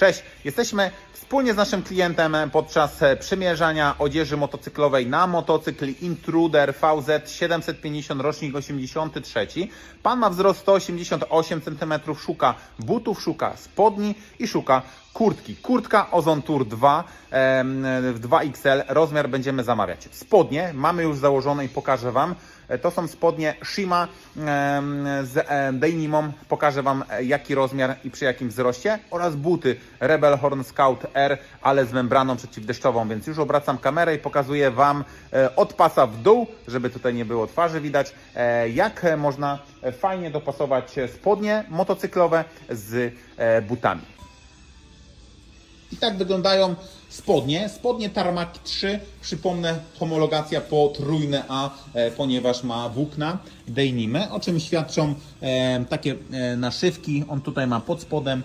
Cześć, jesteśmy wspólnie z naszym klientem podczas e, przymierzania odzieży motocyklowej na motocykl Intruder VZ 750 rocznik 83. Pan ma wzrost 188 cm, szuka butów, szuka spodni i szuka kurtki. Kurtka Ozon Tour 2 em, w 2XL, rozmiar będziemy zamawiać. Spodnie mamy już założone i pokażę Wam. E, To są spodnie Shima z e, denimą. Pokażę Wam e, jaki rozmiar i przy jakim wzroście. Oraz buty Rebel Horn Scout R, ale z membraną przeciwdeszczową. Więc już obracam kamerę i pokazuję Wam od pasa w dół, żeby tutaj nie było twarzy widać, jak można fajnie dopasować spodnie motocyklowe z butami. Tak wyglądają spodnie. Spodnie Tarmac 3. Przypomnę, homologacja potrójne A, e, ponieważ ma włókna denimy, o czym świadczą e, takie e, naszywki. On tutaj ma pod spodem